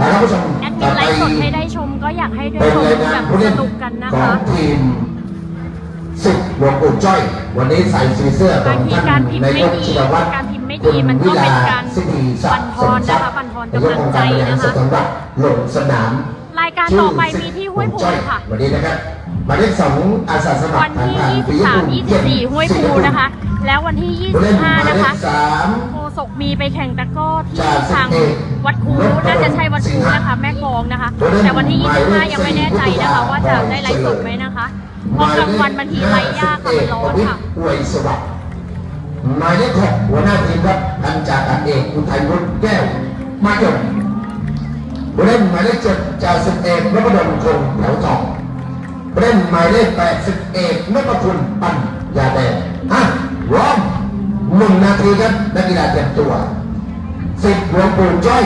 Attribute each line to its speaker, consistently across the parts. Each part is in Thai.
Speaker 1: นะครับผู้ชม
Speaker 2: แอดมิ
Speaker 1: ต่อน
Speaker 2: ไล
Speaker 1: ไป
Speaker 2: ฟ์สดให้ได้ชมก็อยากให้ได้
Speaker 1: เป็น
Speaker 2: ชม
Speaker 1: ราย
Speaker 2: แบ
Speaker 1: งาน
Speaker 2: บ
Speaker 1: ผู้
Speaker 2: ส
Speaker 1: เล่น
Speaker 2: นุกกันนะ
Speaker 1: ขอ
Speaker 2: คะ
Speaker 1: งทีมสิบหลวงปู่จ้อย วันนี้ใส่สีเสื้อข
Speaker 2: บา
Speaker 1: องง
Speaker 2: ที
Speaker 1: ท่าน
Speaker 2: การพิมพ์
Speaker 1: นา
Speaker 2: ไม่
Speaker 1: ยก
Speaker 2: ดี
Speaker 1: ชินวัตร
Speaker 2: การพิมพ์ไม่
Speaker 1: คุ
Speaker 2: ดี
Speaker 1: ณ
Speaker 2: มันก็
Speaker 1: วิ
Speaker 2: เป็
Speaker 1: ลาน
Speaker 2: การ
Speaker 1: สิริศักดิ์
Speaker 2: บั่นทอนนะคะ
Speaker 1: สมทรัพย์
Speaker 2: บั่นทอนกำลังใจนะคะ
Speaker 1: นายกองค์การบริหารส่วนจังหวัดลงสนาม
Speaker 2: รายการต่อไปมีที่ห้วยภูค่ะ
Speaker 1: วันนี้นะครับหมายเลขสองอาสาสมัคร
Speaker 2: วันที่
Speaker 1: ทาง
Speaker 2: 23 24 ห้วยภูนะคะ แล้ววันที่
Speaker 1: ผู้เล่นหมาย
Speaker 2: 25
Speaker 1: เล
Speaker 2: นะ
Speaker 1: ข
Speaker 2: คะ
Speaker 1: สาม
Speaker 2: โคศกมีไปแข่งตะกร้อที่
Speaker 1: จ่าสิบ
Speaker 2: ทาง
Speaker 1: เอก
Speaker 2: วัดคูน่าจะใช่วัดคูนะคะ แม่กลองนะคะ แต่วันที่ 25 ยังไม่แน่ใจนะคะ ว่าจะได้ไลฟ์สดไหมนะคะเพราะกลางวันบางทีไลฟ์ยากค่ะมันร้อนค่ะ
Speaker 1: อวยสวัสดิ์หมายเลขหกหัวหน้าทีมครับพันจ่าอากาศเอกอุทัยวุฒิแก้วมายงผู้ เล่นหมายเลขเจ็ดจ่าสิบเอกนพดลคงแถวทองผู้เล่นหมายเลขแปดสิบเอกนพคุณปัญญาแดงอะร้อมหนึ่งนาทีครับนักกีฬาเตรียมตัวสิบหลวงปู่จ้อย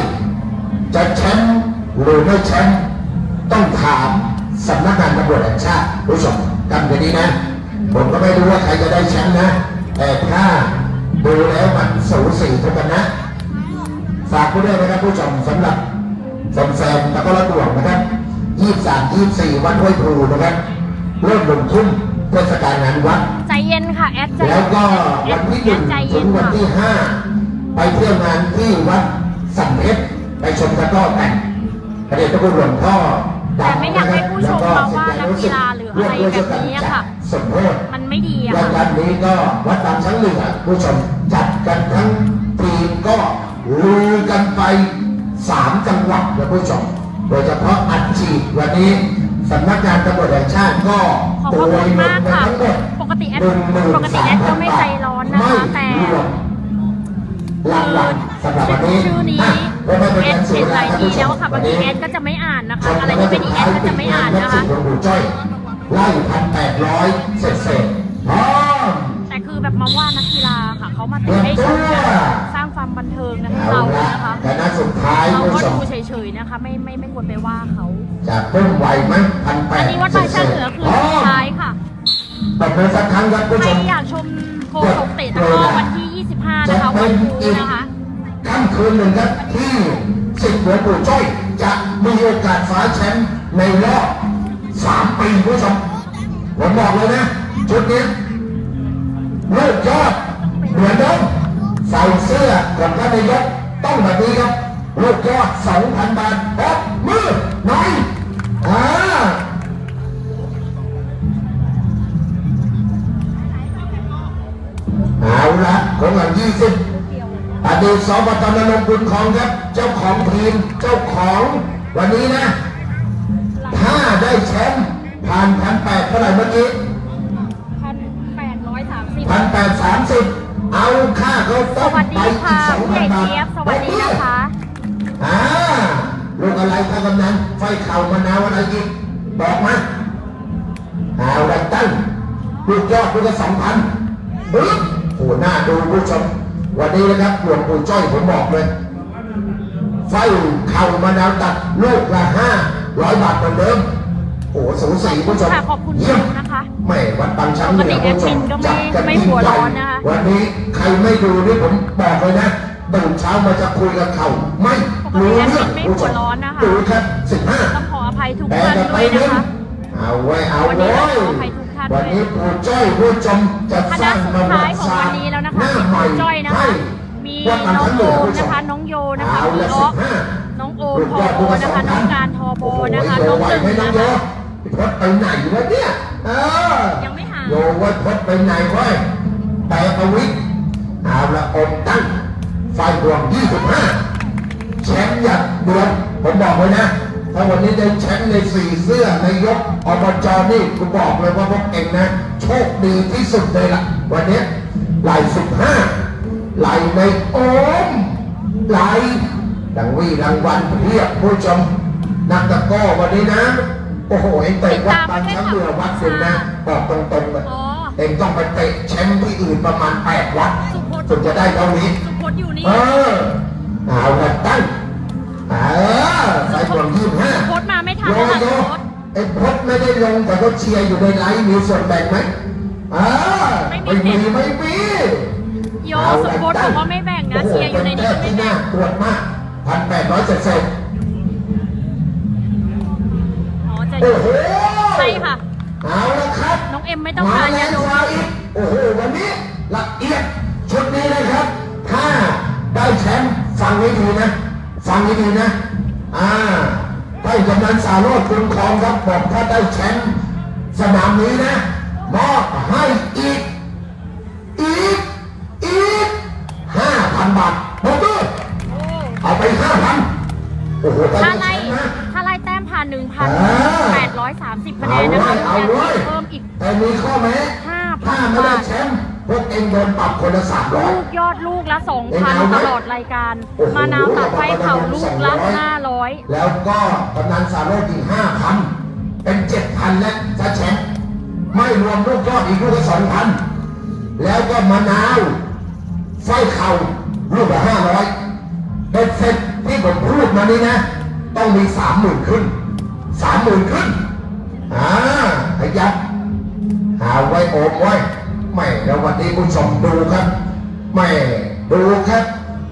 Speaker 1: จะแชมป์หรือไม่แชมป์ต้องถามสำนักงานตำรวจแห่งชาติผู้ชมจำไว้ดีนะ ผมก็ไม่รู้ว่าใครจะได้แชมป์นะ แต่ถ้าดูแล้วมันสูสีท่ากันนะฝากผู้ด้วยนะครับผู้ชมสำหรับ แฟนๆตะกร้อตวงนะครับ23 24วันห้วยพลูนะครับเริ่มลงทุ่มเทศกาลงานวัด
Speaker 2: ใจเย็นค่ะแอดใจ
Speaker 1: แล้วก็
Speaker 2: แอ
Speaker 1: วั
Speaker 2: ด
Speaker 1: นที่ห
Speaker 2: แอ
Speaker 1: นึ่
Speaker 2: ด
Speaker 1: ง
Speaker 2: ใจ
Speaker 1: ถึ
Speaker 2: เย็น
Speaker 1: งวัน
Speaker 2: ค่ะ
Speaker 1: ที่ห้าไปเที่ยวงานที่วัดสัมเพชรไปชมตะกร้อกันพระเดชพระคุณหลวงพ่อ
Speaker 2: แต่ไม่อยากให้ผู้ชมมาว่านักกีฬาหรืออะไรแบบนี้อะค่ะ
Speaker 1: สมโภช
Speaker 2: มันไม่ดีอะ
Speaker 1: ราย
Speaker 2: ค่ะ
Speaker 1: การนี้ก็วัดตามชั้นเหนือผู้ชมจัดกันทั้งปีก็ลือกันไป สามจังหวัดนะผู้ชมโดยเฉพาะอัดฉีดวันนี้สำนักงานตำรวจแห่งชาติก็
Speaker 2: ขอบพระคุณมากค่ะ
Speaker 1: โปรยเงินไปทั้งหมด
Speaker 2: ปกติแอด
Speaker 1: 13,000
Speaker 2: ปกติแอดก็ไม่ใจร้อนนะคะแต่
Speaker 1: ไม่รวมรางวัลสำหรับวันนี้
Speaker 2: ชื่อนี้ะแอ
Speaker 1: ไม่ป็
Speaker 2: ด
Speaker 1: การสี
Speaker 2: เห็นหลาย
Speaker 1: ท่
Speaker 2: ที
Speaker 1: ผู้ช
Speaker 2: แล้วค่ะบางทีแอดก็จะไม่อ่านนะคะ อะไรที่ไม่ดีแอดก็จะไม่อ่านนะคะ
Speaker 1: หลวงปู่จ้อยไล่พันแปดร้อยเศษเศษๆพร้อม
Speaker 2: แต่คือแบบมาว่านักกีฬาค่ะเขามาเตะให้ชมกันสร้าง ความบันเทิงนะให้
Speaker 1: เอา
Speaker 2: เรา
Speaker 1: ละ
Speaker 2: นะคะ
Speaker 1: แต่นัดสุดท้าย
Speaker 2: เรา
Speaker 1: ผู้
Speaker 2: ก็
Speaker 1: ชม
Speaker 2: ดูเฉยๆนะคะ ไม่ไม่ไม่ควรไปว่าเขา
Speaker 1: จะเพิ่มไหวไหมพันแป
Speaker 2: อั
Speaker 1: ด
Speaker 2: นนี้วัดบางช่างเหนือคือสุดท้ายค่ะ
Speaker 1: ตบมือสักครั้งครับผู้
Speaker 2: ใค
Speaker 1: ช
Speaker 2: ร
Speaker 1: ม
Speaker 2: อยากชมโคศกเตะตะกร้อวันที่ 25 นะคะวันครูนะคะ
Speaker 1: ค่ำคืนหนึ่งครับที่สิบหลวงปู่จ้อยจะมีโอกาสฟ้าแชมป์ในรอบสามปีผู้ชมผมบอกเลยนะ ชุดนี้ลูกยอดเหมือนเดิม ใส่เสื้อของท่านนายกต้องแบบนี้ครับลูกยอดสองพันบาทออกมือหน่อยอ่าเอาละของหลังยี่สิบอดีตสบตนรงค์บุญของครับ เจ้าของทีมเจ้าของวันนี้นะ ถ้าได้แชมป์ผ่านพันแปดเท่าไหร่เมื่อกี้
Speaker 2: 1,830
Speaker 1: พันแปดสามสิบ เอาค่าเขา
Speaker 2: ส
Speaker 1: ต้ม
Speaker 2: วัส
Speaker 1: ไป
Speaker 2: ดี
Speaker 1: อี
Speaker 2: ค่ะ
Speaker 1: กสอง
Speaker 2: ผู้ให
Speaker 1: พันบาท
Speaker 2: ญ่เจี๊ยบสวัสดีนะคะ
Speaker 1: อ่าลูกอะไรท่านกำนันไฟเข่ามะนาวอะไรอีกบอกมาเอาละตั้งลูกยอดลูกละสองพันบึ๊บโอ้หน้าดูผู้ชมวันนี้นะครับหลวงปู่จ้อยผมบอกเลย ไฟเข่ามะนาวตัดลูกละห้าร้อยบาทเหมือนเดิมโอ้สูสีผู้ชม
Speaker 2: ค่ะขอบคุณ
Speaker 1: เยี่ยม
Speaker 2: นะคะ
Speaker 1: ไม่วัดบางช้างเหนือ
Speaker 2: ปกติ
Speaker 1: ผู้ชม
Speaker 2: แอดมินก็ไม่
Speaker 1: จัดกัน
Speaker 2: ไม่
Speaker 1: ยิ่ง
Speaker 2: หัว
Speaker 1: ใหญ่
Speaker 2: ร้อนนะคะ
Speaker 1: วันนี้ใครไม่ดูนี่ผมบอกเลยนะตื่นเช้ามาจะคุยกับเขาไม่รู้เรื่อง
Speaker 2: ปกติแอดมินไม่
Speaker 1: ผู้ช
Speaker 2: หัวร้อนนะคะ
Speaker 1: ดูครับสิบห้า
Speaker 2: ต้องขออภัยทุก
Speaker 1: แต่
Speaker 2: ท่าน
Speaker 1: จะไป
Speaker 2: ด้วย
Speaker 1: เน้น
Speaker 2: นะคะ
Speaker 1: เอาไว้เอา
Speaker 2: วันนี้
Speaker 1: ไว้
Speaker 2: ต้องขออภัยทุกท่านด้วย
Speaker 1: วันนี้ปู่จ้อยผู้ชมจะ
Speaker 2: ค
Speaker 1: ส
Speaker 2: ณะ
Speaker 1: ร้าง
Speaker 2: สุด
Speaker 1: ประวั
Speaker 2: ท้าย
Speaker 1: ติ
Speaker 2: ของ
Speaker 1: ศาส
Speaker 2: วั
Speaker 1: ต
Speaker 2: น
Speaker 1: ร์
Speaker 2: นี้แล้วนะ
Speaker 1: ห
Speaker 2: คะ
Speaker 1: น้า
Speaker 2: สิบ
Speaker 1: ใหม่
Speaker 2: จ้อยนะ
Speaker 1: ให้
Speaker 2: คะมี
Speaker 1: วัดบาง
Speaker 2: น้อง
Speaker 1: ช้างเห
Speaker 2: โอ
Speaker 1: นือ
Speaker 2: ม
Speaker 1: ผู้ช
Speaker 2: นะ
Speaker 1: ม
Speaker 2: คะน้องโยนะคะ
Speaker 1: เอา
Speaker 2: คุ
Speaker 1: ละ
Speaker 2: ณ
Speaker 1: สิ
Speaker 2: อ๊อบ
Speaker 1: ห้า
Speaker 2: น้องโอมทอโบนะคะน้องการทอโบนะคะ
Speaker 1: โอ้
Speaker 2: น้อง
Speaker 1: โห
Speaker 2: หนึ่ง
Speaker 1: โยไวไหมน้อง
Speaker 2: นะ
Speaker 1: โย
Speaker 2: คะ
Speaker 1: พดไปไหนวะเนี่ยเออ
Speaker 2: ยังไม่หา
Speaker 1: โยว่าพดไปไหนวะแต่ประวิทย์เอาละอมตั้งไฟดวง25แชมป์หยัดเดือนผมบอกเลยนะถ้าวันนี้ได้แชมป์ในสี่เสื้อในยกอบจนี่กูบอกเลยว่าพวกเองนะ โชคดีที่สุดเลยล่ะวันนี้ไหลสิบห้าไหลในโอมไหลดังวีรางวัลเพียบผู้ชมนักตะกร้อวันนี้นะ โอ้โหเองเตะวัดบางช้างเรือวัดคุณนะบอกตรงๆเลย
Speaker 2: อ๋อ
Speaker 1: เองต้องไปเตะแชมป์ที่อื่นประมาณแปดวัด
Speaker 2: สุโขทัย
Speaker 1: จนจะได้เท่านี้
Speaker 2: สุพจน์อยู่นี่
Speaker 1: เออเอาละตั้งเออใส่กล่องยี่สิบห้า
Speaker 2: สุพจน์มาไม่ทัน
Speaker 1: โย
Speaker 2: แล้วค่ะ
Speaker 1: โย
Speaker 2: สุพจน์
Speaker 1: ไอ้พดไม่ได้ลงแต่ก็เชียร์อยู่ในไลฟ์มีส่วนแบ่งไหมเออ
Speaker 2: ไม่
Speaker 1: ไม่
Speaker 2: มี
Speaker 1: มีไม่มี
Speaker 2: โยสุพจน์บอกว่าไม่แบ่งนะเชียร์อยู่ในนี้ก็ไม่
Speaker 1: ที่ห
Speaker 2: แบ่
Speaker 1: น้างตรวจมากพันแปดร้อยเศษ โอ้โห
Speaker 2: ใช่ค่ะ
Speaker 1: เอาละครับ
Speaker 2: น้องเอ็มไม่ต้อง
Speaker 1: มา
Speaker 2: ทาน
Speaker 1: แล้
Speaker 2: ยาวดม
Speaker 1: มาอีกโอ้โหวันนี้ละเอียดชุดนี้นะครับ ถ้าได้แชมป์ฟังให้ดีนะ ฟังให้ดีนะ อ่าได้กำนันสาโรจน์คุณครองครับบอกถ้าได้แชมป์สนามนี้นะมอบให้อีก เอานนะ
Speaker 2: ไว้คะ
Speaker 1: เอา
Speaker 2: จะ
Speaker 1: ไว้
Speaker 2: เพิ่มอีก
Speaker 1: แต่มีข้อแม้
Speaker 2: 5,000
Speaker 1: ถ้าไม่ได้แชมป์พวกเองโดนปรับคนละสามร้อ
Speaker 2: ลู
Speaker 1: ย
Speaker 2: กยอดลูกละ
Speaker 1: เอ็งเอา
Speaker 2: 2,000
Speaker 1: ไหม
Speaker 2: ตลอดรายการ
Speaker 1: โอ้โห
Speaker 2: มะนาวตัดไฟเผาลูกละ500
Speaker 1: แล้วก็กำนันสาโรจน์อีกห้าพันเป็นเจ็ดพันและจะแชมป์ไม่รวมลูกยอดอีกลูกละสองพันแล้วก็มะนาวไฟเข่าลูกละห้าร้อยเป็นเสร็จที่ผมพูดมานี่นะ ต้องมีสามหมื่นขึ้นสามหมื่นขึ้นอ่า ขยับหาไว้โอบไว้ไม่แล้ววันนี้ผู้ชมดูครับ ไม่ดูครับ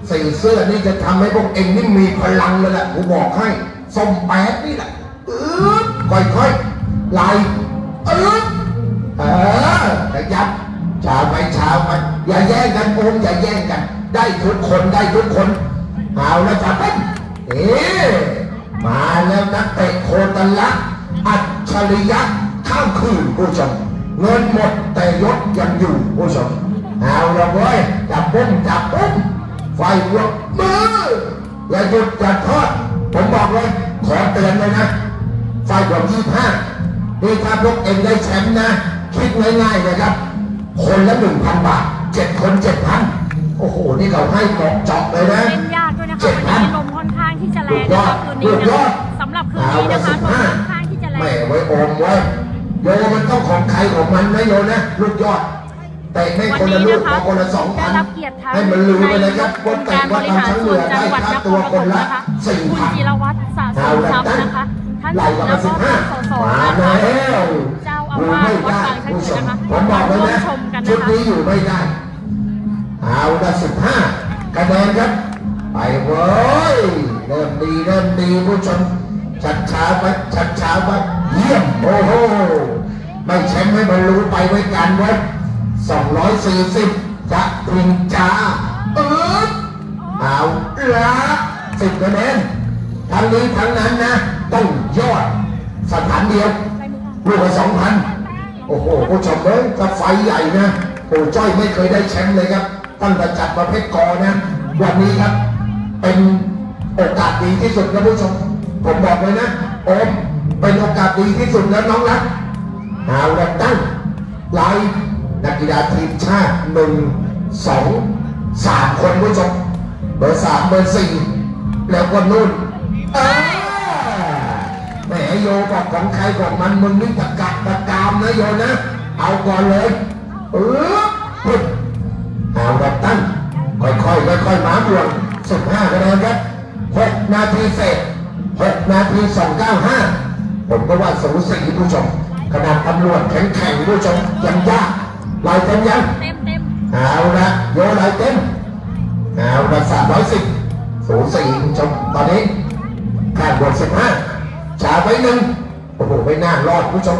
Speaker 1: ใสีเสื้อนี่จะทำให้พวกเองนี่มีพลังเลยแหละผมบอกให้ส้มแปดนี่แหละอืดค่อยๆไล่อืดเออขยับช้าไปช้าไปอย่าแย่งกันโอมอย่าแย่งกัน ได้ทุกคนได้ทุกคนเอาแล้วจ้ะเป็นเอ๊มาแล้วนักเตะโคตรลักษณ์อัจฉริยะ ข้ามคืนผู้ชมเงินหมดแต่ยศยังอยู่ผู้ชมเอาละเว้ยจับปุ้มจับปุ้มไฟลวกมืออย่าหยุดอย่าทอดผมบอกเลยขอเตือนเลยนะ ไฟกว่ายี่ห้านี่ถ้าพวกเองได้แชมป์นะ คิดง่ายๆนะครับ คนละหนึ่งพันบาทเจ็ดคนเจ็ดพันโอ้โห นี่เขาให้เหมาะเจาะเลยนะ
Speaker 2: เล่นยากด้วยนะคะ
Speaker 1: เจ็ด
Speaker 2: วัน
Speaker 1: พัน
Speaker 2: นี้ลมค่อนข้างที่จะแรงนะคะคืนนี้
Speaker 1: ลูกย
Speaker 2: นะ
Speaker 1: อ
Speaker 2: คะ
Speaker 1: ด
Speaker 2: สำหรับคืนนี้นะคะลมค่อนข้างที่จะแร
Speaker 1: ไม่
Speaker 2: ง
Speaker 1: ไว้โอมไว้ โยมันต้องของใครของมันนะโยนะลูกยอดแต่ไม่
Speaker 2: วัน
Speaker 1: คนละ
Speaker 2: นี้
Speaker 1: ลูก
Speaker 2: นะคะ
Speaker 1: ขอคนละสองพั
Speaker 2: ได้
Speaker 1: น
Speaker 2: รับเกียรติทั้ง
Speaker 1: ให้มันลืมไปเลยครับ
Speaker 2: ในองค์การบริหารส่วนจังหวัดนครปฐมนะคะ
Speaker 1: สี่
Speaker 2: คุณ
Speaker 1: พัน
Speaker 2: จิรวัตรสะส
Speaker 1: เอา
Speaker 2: ม
Speaker 1: ละ
Speaker 2: ทรัพย์
Speaker 1: ตั้ง
Speaker 2: นะคะท่าน
Speaker 1: ไหล
Speaker 2: แล้ว
Speaker 1: กับ
Speaker 2: ก็
Speaker 1: สิบห้า
Speaker 2: ท่านสส
Speaker 1: มา
Speaker 2: นะคะ
Speaker 1: แล้ว
Speaker 2: เจ้าอา
Speaker 1: อยู่
Speaker 2: วาส
Speaker 1: ไม่
Speaker 2: วัด
Speaker 1: ได้
Speaker 2: บางชัน
Speaker 1: ผู้ช
Speaker 2: นะคะ
Speaker 1: ผมบอกเลย
Speaker 2: ร่วม
Speaker 1: นะ
Speaker 2: ชมกัน
Speaker 1: ชุด
Speaker 2: นะคะ
Speaker 1: นี้อยู่ไม่ได้เอาละสิบห้าคะแนนครับไปเว้ยเริ่มดีเริ่มดีผู้ชม ชัดช้าไปชัดช้าไปเยี่ยมโอ้โหไม่แชมป์ให้มันรู้ไปไว้กันไว้สองร้อยสี่สิบจะปริงจ้าเออเอาละสิบคะแนนทั้งนี้ทั้งนั้นนะต้องยอดสถานเดียวลูกละสองพันโอ้โหผู้ชมเอ้ยกระไฟใหญ่นะโอ้จ้อยไม่เคยได้แชมป์เลยครับ ตั้งแต่จัดประเภทกอนะ วันนี้ครับ เป็นโอกาสดีที่สุดนะผู้ชม ผมบอกเลยนะโอมเป็นโอกาสดีที่สุดแล้วน้องรักเอาละตั้งไลน์นักกีฬาทีมชาติหนึ่งสองสามคนผู้ชมเบอร์สามเบอร์สี่แล้วก็นู่นแหมโยบอกของใครบอกมันมึงนี่ตะกัดตะกามนะโยนะ เอาก่อนเลยเออปึ๊บเาแบบตั้งค่อยๆค่อยๆมาบวกสิบห้าคะแนนครับหกนาทีเสร็จ 6นาที 295 ผมก็ว่าสูสีผู้ชมขนาดตำรวจแข็งแข็งผู้ชมยังยากลายเต็มยัง
Speaker 2: เต็มเต็ม
Speaker 1: เอาละโยลายเต็มเอาละสามร้อยสิบสูสีผู้ชมตอนนี้ขาดบวกสิบห้าชาไว้หนึ่งโอ้โหไม่น่ารอดผู้ชม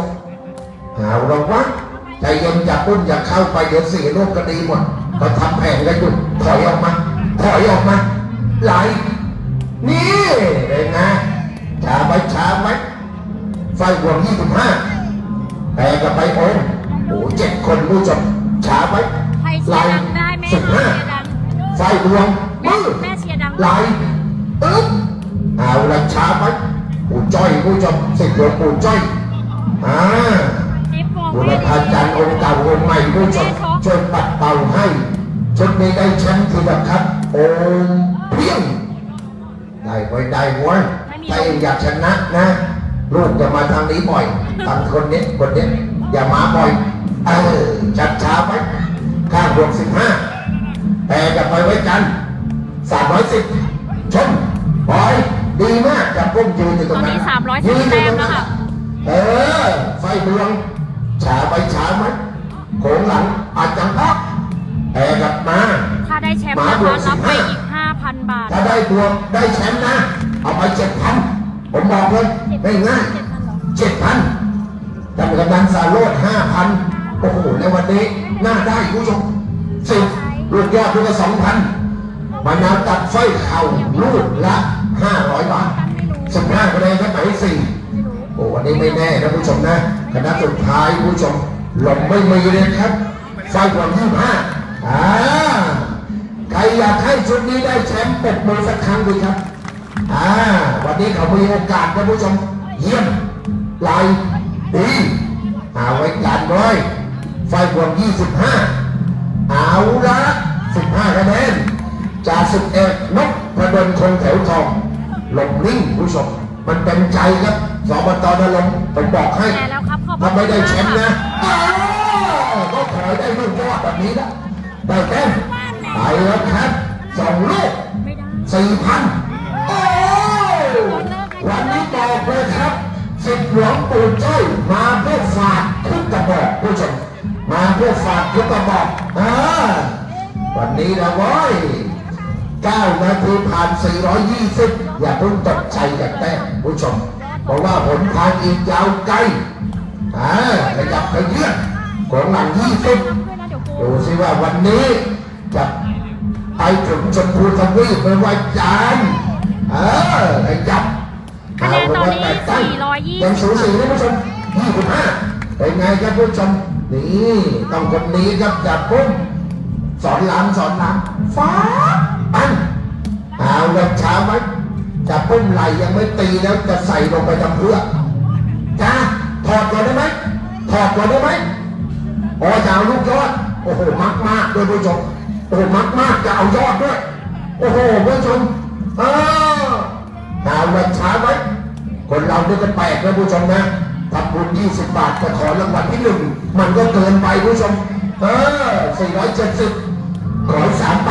Speaker 1: เอาละวะใจเย็นอย่าปุ้นอย่าเข้าไปเดี๋ยวสียโลกก็ดีหมดมาทำแผนกันอยู่ถอยออกมาถอยออกมาไหลนี่เป็นะ ช้าไปช้าไปไฟบวกยี่สิบห้าแต่กับไปโอนโอ้โหเจ็ดคนผู้ชมช้าไป
Speaker 2: ใครเชียร์ดังได้แม่
Speaker 1: สิบ
Speaker 2: ค่ะ
Speaker 1: ห้า
Speaker 2: เชียร์ดัง
Speaker 1: ไฟดวง
Speaker 2: แม่
Speaker 1: มือ
Speaker 2: แม่เชียร์ดัง
Speaker 1: ไหลอึ๊บเอาละช้าไปปู่จ้อยผู้ชมสิบหลวงปู่จ้อยอ่า
Speaker 2: จิ๊บมอง
Speaker 1: บุร
Speaker 2: แม่
Speaker 1: พาจารย์องค์เก่าองค์ใหม่ผู้ชมช่วยปัดเป่าให้ชุดนี้ได้แชมป์ทีละครับโอมเพียงได้ไว้ได้ไว้ ถ้าเองอยากชนะนะลูกจะมาทางนี้บ่อยทางคนนี้คนนี้อย่ามาบ่อยเออชัดช้าไปข้างบวกสิบห้าแต่จะไปไว้กันสามร้อยสิบชมบอยดีมากจับปุ้มยืนอยู่ตรงนั้น
Speaker 2: ตอนนี้310
Speaker 1: ยืนอยู่ตรงนั้น
Speaker 2: แต้มแล้วค่ะ
Speaker 1: เออไฟดวงช้าไปช้าไหมโขงหลังอาจจะพักแต่กลับมา
Speaker 2: ถ้าได้แชมป์นะคะรับไปอีก5,000บาท
Speaker 1: ถ้าได้ตัวได้แชมป์นะ เอาไปเจ็ดพันผมบอกเลยไม่ง่าย
Speaker 2: เจ็ดพันเหรอ
Speaker 1: เจ็ดพันจำกำนันสาโรดห้าพันโอ้โหในวันนี้น่าได้คุณผู้ชมสิบลูกยอดลูกละสองพันมะนาวตัดไฟเข่าลูกละห้าร้อยบาทสิบห้าคะแนนครับหมายเลขสี่โอ้วันนี้ไม่แน่นะผู้ชมนะคณะสุดท้ายผู้ชมหลงไม่มีเลยครับไฟกว่ายี่ห้าอ่าใครอยากให้ชุดนี้ได้แชมป์ปรบมือสักครั้งดีครับ อ่าวันนี้เขามีโอกาสนะผู้ชมเยี่ยมลายดีเอาไว้กันไว้ไฟกว่ายี่สิบห้าเอาละสิบห้าคะแนนจากสิบเอ็ดนกประดนคงแถวทองหลงนิ่งผู้ชม มันเป็นใจครับสอบตนรงผมบอกให้
Speaker 2: แล้วครับขอบพระ
Speaker 1: ถ้าไม่ได้แช
Speaker 2: ม
Speaker 1: ป์นะก็ขอได้ลูกยอดแบบนี้ละได้แต้มไปแล้วครับสองลูกสี่พัน วันนี้บอกเลยครับสิบหลวงปู่จ้อยมาเพื่อฝากทุกกระบอกผู้ชมมาเพื่อฝากทุกกระบอกอ่าวันนี้นะว้ย9นาทีผ่าน 420 อย่าเพิ่งตกใจกันแต้มผู้ชม เพราะว่าผลทางอีกยาวไกลอ่าขยับขยื่นของหลัง20
Speaker 2: ดู
Speaker 1: สิว่าวันนี้จะไปถึงชมพูทวีปเป็นวันจันทร์เออขยับ
Speaker 2: คะแนนตอนนี้
Speaker 1: เาเป็ว่าง
Speaker 2: 420
Speaker 1: ยังสูสีนะผู้ชม25เป็นไงครับผู้ชมนี่ต้องคนนี้ครับจับปุ้มสอนหลานสอนหลานฟ้าปั้นเอาละช้าไว้จับปุ้มไหลยังไม่ตีแล้วจะใส่ลงไปทำเพื่อจ้าถอดก่อนได้ไหมถอดก่อนได้ไหมโอ้จะเอาลูกยอดโอ้โหมักมากด้วยผู้ชมโอ้โหมักมากจะเอายอดด้วยโอ้โหผู้ชมเออ เอาละช้าไว้คนเราเนี่ยจะแปลกนะผู้ชมนะทำบุญ20บาทจะขอรางวัลที่หนึ่งมันก็เกินไปผู้ชม เออ470ขอสามไป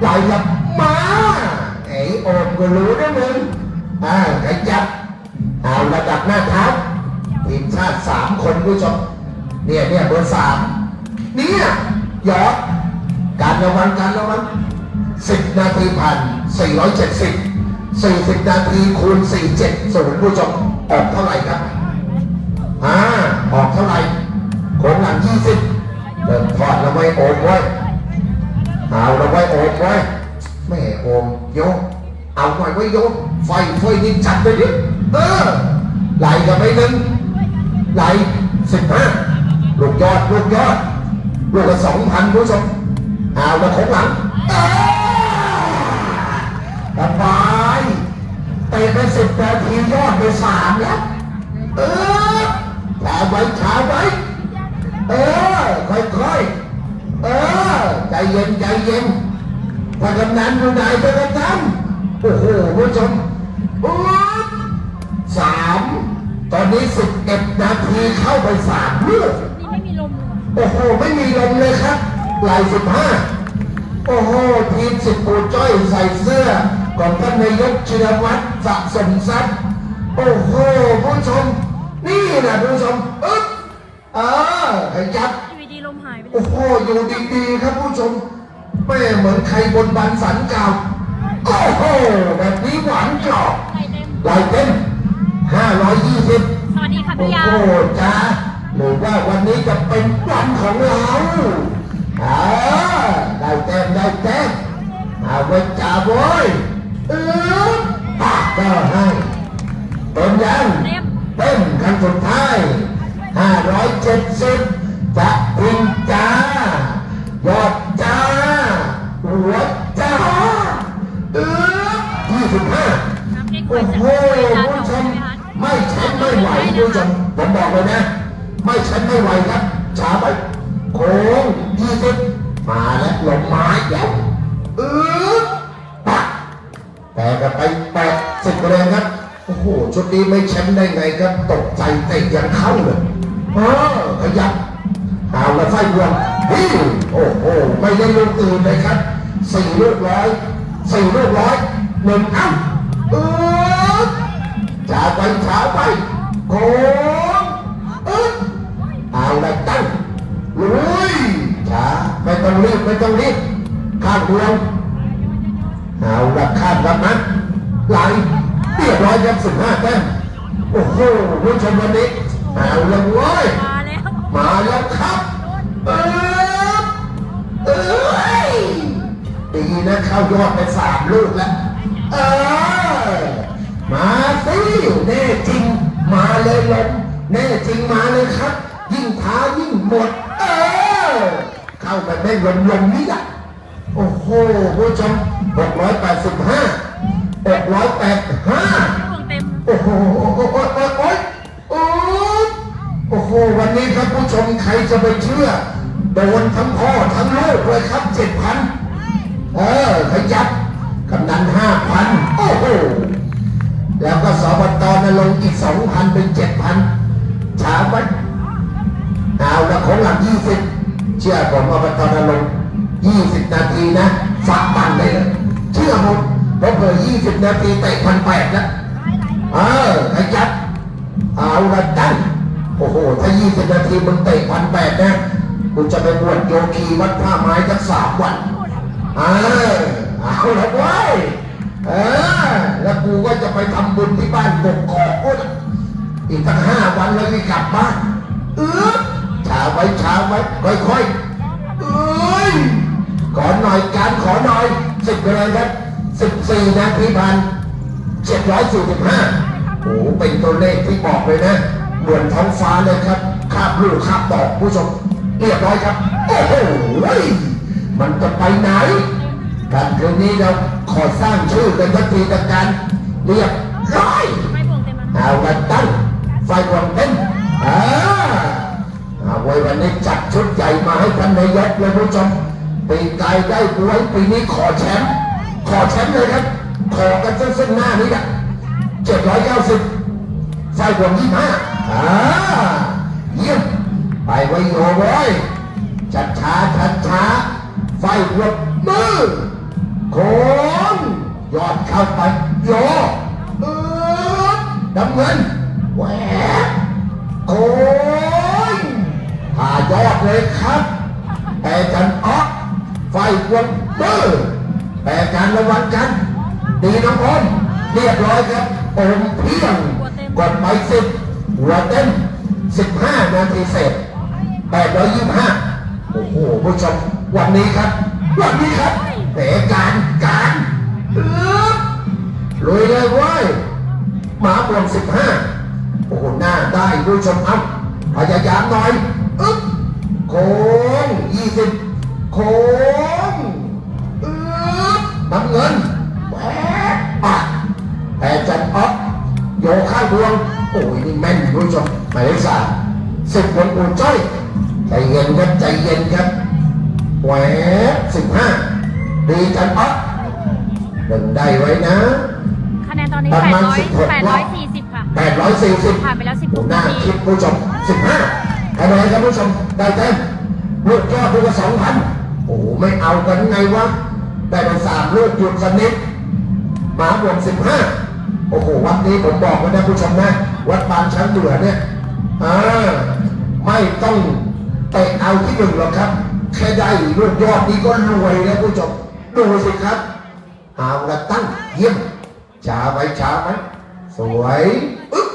Speaker 1: ไหลยับมาไอ้โอมก็รู้นะมึงอ่าขยับเอาระดับหน้าเท้าทีมชาติสามคนผู้ชม เนี่ยเนี่ยเบอร์สามเนี่ยหยอดการระวังการระวังสิบนาทีผ่านสี่ร้อยเจ็ดสิบ สี่สิบนาทีคูณสี่เจ็ดศูนผู้ชมออกเท่าไหร่ครับอ่าออกเท่าไหร่โค้งหลังยี่สิบเริ่มทอดแล้วไว้โอมไว้เอาแล้วไว้โอมไว้แม่โอมโยกเอาไว้ไว้โยกไฟไฟนี่จัดไปดิเออไหลกันไปหนึ่งไหลสิบห้าลูกยอดลูกยอดลูกละสองพันผู้ชมเอาละของหลังเอ้ยสบายเตะไป สิบนาทียอดไปสามแล้วเออช้าไว้ช้าไว้เออค่อยๆเออใจเย็นใจเย็นถ้ากำนันอยู่ไหนจะกระทำโอ้โหผู้ชมอุ๊บสามตอนนี้สิบเอ็ดนาทีเข้าไปสามลูกโอ้โหไม่มีลมเลยครับไหลสิบห้าโอ้โหทีมสิบปูจ้อยใส่เสื้อ ของท่านนายกชินวัตรสะสมทรัพย์โอ้โหผู้ชม นี่นะผู้ชมอึ๊บเออขยับ
Speaker 2: ทีวีดีลมหายไปเล
Speaker 1: โอ้
Speaker 2: ย
Speaker 1: โหอยู่ดีๆครับผู้ชมแม่เหมือนใครบนบันสันเก่าโอ้โหแบบนี้หวานกรอบ
Speaker 2: ใครเต็ม
Speaker 1: ลายเต้นห้าร้อยยี่สิบ
Speaker 2: สวัสดีค่ะ
Speaker 1: โอ้
Speaker 2: พี่ยา
Speaker 1: โหจ้าหรือว่าวันนี้จะเป็นวันของเราอ่าได้แต้มได้แต้มเอาไว้จ่าบอยเออปา กก็ให้เต็มยัง
Speaker 2: เต็ม
Speaker 1: เต็มครั้งสุดท้ายห้าร้อยเจ็ดสิบจะพิงจ้ายอดจ้าหัวจ้าเออยี่สิบห้า
Speaker 2: น้ำเก๊กฮว
Speaker 1: โอ้
Speaker 2: ยจะ
Speaker 1: โห
Speaker 2: จาน
Speaker 1: ผู้
Speaker 2: ดอก
Speaker 1: ชม
Speaker 2: ใช่ไหมคะ
Speaker 1: ไม่ใช้ไม่ไหวผู้ชมผมบอกเลยนะ ไม่ใช้ไม่ไหวครับช้าไปโค้งยี่สิบมาแล้วลงไม้แล้วอือปัก แต่กันไปแปดสิบคะแนนครับ โอ้โห ชุดนี้ไม่แชมป์ได้ไงครับตกใจเตะยังเข้าเลยเออขยับเอาละไส้รวมฮิ้วโอ้โห ไม่ได้ลูกอื่นเลยครับสี่ลูกร้อยสี่ลูกร้อยหนึ่งเอ้าเออช้าไปช้าไปโค้งอึ๊ดเอาละตั้งลุยช้าไม่ต้องรีบไม่ต้องรีบข้ามดวง เอาละข้ามกับนั้นไหลเรียบร้อยครับสิบห้าแต้มโอ้โหผู้ชมวันนี้เอาละเว้ย
Speaker 2: มาแล้ว
Speaker 1: ครับเออเอ้ยดีนะเข้ายอดไปสามลูกแล้วเออมาสิแน่จริงมาเลยลมแน่จริงมาเลยครับ ยิ่งท้ายิ่งหมด เออเข้าไปได้ลมลมนี่แหละ โอ้โหผู้ชมหกร้อยแปดสิบห้าหกร้อยแปดห้า
Speaker 2: ดวงเต็ม
Speaker 1: โอ้โหโอ้โหโอ้โหโอ้โหโอ้โห วันนี้ครับผู้ชมใครจะไปเชื่อ โดนทั้งพ่อทั้งลูกเลยครับเจ็ดพันเออขยับกำนันห้าพันโอ้โห แล้วก็สบตนลงอีกสองพันเป็นเจ็ดพันชาวัดเอาละของหลังยี่สิบเชื่อผมอบตนลง ยี่สิบนาทีนะฝากบันเลยเชื่อผมเพราะเผื่อยี่สิบนาทีเตะพันแปดแล้วเออขยับเอาละดันโอ้โห ถ้า20นาทีมึงเตะพันแปดนะกูจะไปบวชโยคีวัดท่าไม้สักสามวันเออเอาละเว้ยเออแล้วกูก็จะไปทำบุญที่บ้านกกอกอีกตั้งห้าวันแล้วก็กลับบ้านเออช้าไว้ช้าไว้ค่อยๆเอ้ย ขอหน่อยการขอหน่อยสิบไปเลยครับสิบสี่นาทีพันเจ็ดร้อยสี่สิบห้าโอ้เป็นตัวเลขที่บอกเลยนะเหมือนท้องฟ้าเลยครับคาบลูกคาบบอกผู้ชมเรียบร้อยครับ โอ้โหมันจะไปไหนการคืนนี้เราขอสร้างชื่อกันทันทีตะการเรียบร้อย
Speaker 2: เอา
Speaker 1: ละตั้งไฟกวางเต้นอ่าเอาไว้วันนี้จัดชุดใหญ่มาให้ท่านนายกเลยผู้ชม ปีกายได้บวยปีนี้ขอแชมป์ขอแชมป์เลยครับ ขอกันเส้นๆหน้านี้แหละเจ็ดร้อยเก้าสิบไฟกวางยี่ห้าอ่าเยี่ยมไปไว้โยไว้ยชัดช้าชัดช้าไฟกวมือโค้งยอดเข้าไปโยเออดำเงินแหวกโอ้ยผ่ายอดเลยครับแต่กันออก ไฟกวนเบอร์แต่การระวังกันดีน้องอมเรียบร้อยครับโอมเพียงกดไปสิบหัวเต้นสิบห้านาทีเสร็จแปดร้อยยี่สิบห้าโอ้โหผู้ชมวันนี้ครับ วันนี้ครับแต่การการเออลุยเลยว้ยหมาบวมสิบห้าโอ้โหหน้าได้ผู้ชมเอาพยายามหน่อยอึ๊บโค้งยี่สิบ โค้งอึ๊บน้ำเงินแหวกอะแต่จันอ๊อกโยข้างดวง โอ้ยนี่แม่นผู้ชมหมายเลขสามสิบวันอุ่นจ้อยใจเย็นครับใจเย็นครับแหวกสิบห้าดีจันอ๊อกหนึ่งได้ไว้นะ
Speaker 2: คะแนนตอนนี้
Speaker 1: ประ
Speaker 2: แปด
Speaker 1: มาณ
Speaker 2: ร้อย
Speaker 1: สิบหก
Speaker 2: แปด
Speaker 1: ร
Speaker 2: ร้
Speaker 1: อ
Speaker 2: อย
Speaker 1: บ
Speaker 2: สี่สิบค่ะ
Speaker 1: แปดร้อยสี่สิบ
Speaker 2: ผ่านไปแล้ว 16
Speaker 1: หน้า
Speaker 2: นาที
Speaker 1: คลิปผู้ชมสิบห้าคะแนนครับผู้ชมได้เต็มลูกยอดลูกละสองพันโอ้ไม่เอากันไงวะ ได้ไปสามลูกหยุดสนิทหมาบวกสิบห้าโอ้โหวัดนี้ผมบอกไว้นะผู้ชมนะ วัดบางช้างเบื่อเนี่ยอ่าไม่ต้องเตะเอาที่หนึ่งหรอกครับ แค่ได้ลูกยอดนี้ก็รวยแล้วผู้ชมดูสิครับเอาละตั้งเยี่ยมช้าไหมช้าไหมสวยอึ๊บ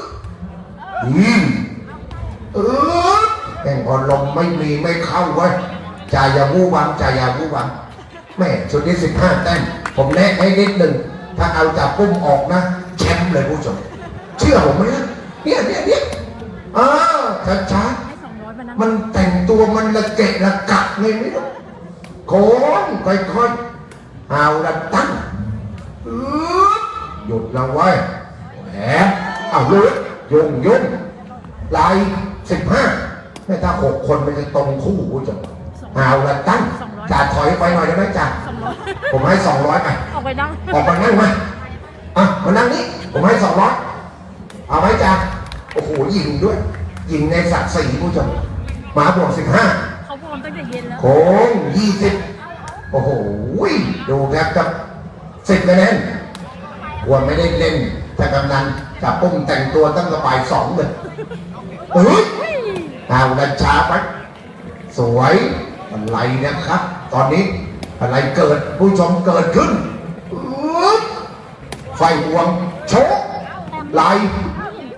Speaker 1: ดีอึ๊บแข่งพอลมไม่มีไม่เข้าเว้ จ่ายอย่าวู้วังจ่ายอย่าวู้วังแม่ชุดนี้สิบห้าแต้มผมแนะให้นิดหนึ่งถ้าเอาจากปุ้มออกนะแชมป์เลยผู้ชมเชื่อผมไหมนะเนี่ยเนี่ยเนี่ยอ่าช้าช้าๆ
Speaker 2: ให้สองร้อยมานั้น
Speaker 1: มันแต่งตัวมันละเกะละกะไงไม่รู้โค้งค่อยๆเอาละตั้งอึ๊บหยุดละไว้ยแหมเอาเลยยงยงลายสิบห้าไม่ถ้าหกคนมันจะตรงคู่กูจะ เอาละตั้งจ่าถอยไปหน่อยได้ไหมจ่า
Speaker 2: สองร้อย
Speaker 1: ผมให้สองร้อยไป
Speaker 2: ออกไปนั่ง
Speaker 1: ออกมานั่งมาอะมานั่งนี่ผมให้สองร้อยเอาไหมจ๊ะโอ้โหยิงด้วย ยิงในศักดิ์ศรีผู้ชมหมาบวกสิบห้า
Speaker 2: เขาพร้อมตั้งแต่เย็นแล้ว
Speaker 1: โค้งยี่สิบโอ้โหดูครับกับสิบคะแนนควรไม่ได้เล่นแต่กำนันกับปุ้มแต่งตัวตั้งแต่บ่ายสองเลยเฮ้ยเอาดันช้าไปสวย อะไรนะครับ ตอนนี้อะไรเกิดผู้ชมเกิดขึ้นไฟหวงโชกไหล